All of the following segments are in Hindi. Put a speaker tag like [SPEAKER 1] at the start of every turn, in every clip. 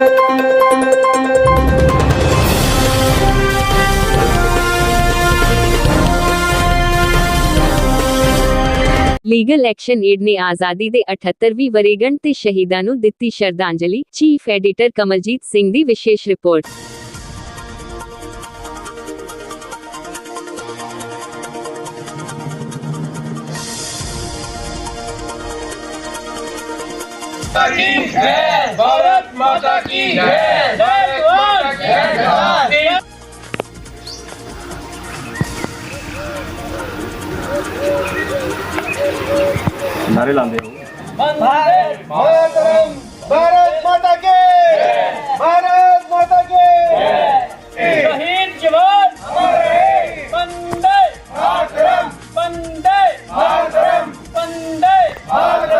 [SPEAKER 1] ਲੀਗਲ ਐਕਸ਼ਨ ਏਡ ਨੇ ਆਜ਼ਾਦੀ ਦੇ 78ਵੀਂ ਵਰੇਗੰਢ ਤੇ ਸ਼ਹੀਦਾਂ ਨੂੰ ਦਿੱਤੀ ਸ਼ਰਧਾਂਜਲੀ ਚੀਫ ਐਡੀਟਰ ਕਮਲਜੀਤ ਸਿੰਘ ਦੀ ਵਿਸ਼ੇਸ਼ ਰਿਪੋਰਟ
[SPEAKER 2] की जय भारत माता की जय
[SPEAKER 3] नारे हो।
[SPEAKER 2] भारत भारत माता के। भारत माता के। शहीद जवान। हमारे Vande Mataram. Vande Mataram. Vande Bharat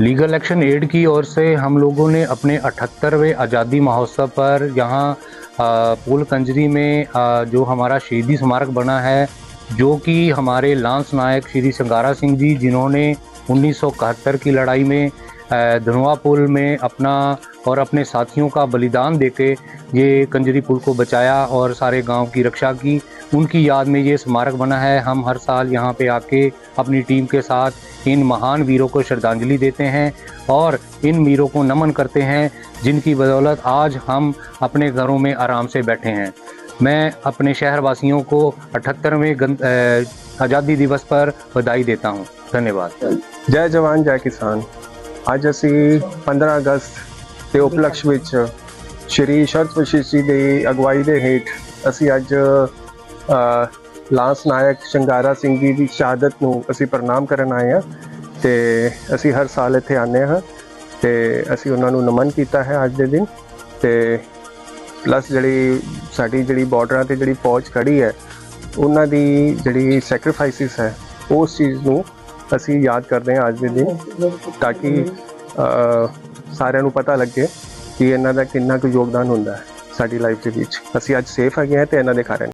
[SPEAKER 4] legal action add की ओर से हम लोगों ने अपने 78वें आज़ादी महोत्सव पर यहाँ पुल कंजरी में आ, जो हमारा शहीदी स्मारक बना है जो कि हमारे लांस नायक श्री संगारा सिंह जी जिन्होंने उन्नीस की लड़ाई में धनवा पुल में अपना और अपने साथियों का बलिदान देके ये कंजरी पुल को बचाया और सारे गाँव की रक्षा की। उनकी याद में ये स्मारक बना है। हम हर साल यहाँ पे आके अपनी टीम के साथ इन महान वीरों को श्रद्धांजलि देते हैं और इन वीरों को नमन करते हैं, जिनकी बदौलत आज हम अपने घरों में आराम से बैठे हैं। मैं अपने शहरवासियों को अठहत्तरवें आज़ादी दिवस पर बधाई देता हूँ। धन्यवाद।
[SPEAKER 5] जय जवान, जय किसान। ਅੱਜ ਅਸੀਂ 15 ਅਗਸਤ ਦੇ ਉਪਲਕਸ਼ ਵਿੱਚ ਸ਼੍ਰੀ ਸ਼ਰਤ ਵਸ਼ਿਸ਼ ਜੀ ਦੀ ਅਗਵਾਈ ਦੇ ਹੇਠ ਅਸੀਂ ਅੱਜ ਲਾਂਸ ਨਾਇਕ ਸ਼ੰਗਾਰਾ ਸਿੰਘ ਜੀ ਦੀ ਸ਼ਹਾਦਤ ਨੂੰ ਅਸੀਂ ਪ੍ਰਣਾਮ ਕਰਨ ਆਏ ਹਾਂ ਤੇ ਅਸੀਂ ਹਰ ਸਾਲ ਇੱਥੇ ਆਉਂਦੇ ਹਾਂ ਤੇ ਅਸੀਂ ਉਹਨਾਂ ਨੂੰ ਨਮਨ ਕੀਤਾ ਹੈ ਅੱਜ ਦੇ ਦਿਨ ਤੇ ਪਲੱਸ ਜਿਹੜੀ ਸਾਡੀ ਜਿਹੜੀ ਬਾਰਡਰਾਂ ਤੇ ਜਿਹੜੀ ਫੌਜ ਖੜੀ ਹੈ, ਉਹਨਾਂ ਦੀ ਜਿਹੜੀ ਸੈਕਰੀਫਾਈਸਿਸ ਹੈ, ਉਸ ਚੀਜ਼ ਨੂੰ ਅਸੀਂ ਯਾਦ ਕਰਦੇ ਹਾਂ ਅੱਜ ਦੇ ਦਿਨ ਤਾਂ ਕਿ ਸਾਰਿਆਂ ਨੂੰ ਪਤਾ ਲੱਗੇ ਕਿ ਇਹਨਾਂ ਦਾ ਕਿੰਨਾ ਕੁ ਯੋਗਦਾਨ ਹੁੰਦਾ ਹੈ ਸਾਡੀ ਲਾਈਫ ਦੇ ਵਿੱਚ। ਅਸੀਂ ਅੱਜ ਸੇਫ ਹੈਗੇ ਹਾਂ ਤੇ ਇਹਨਾਂ ਦੇ ਕਾਰਨ।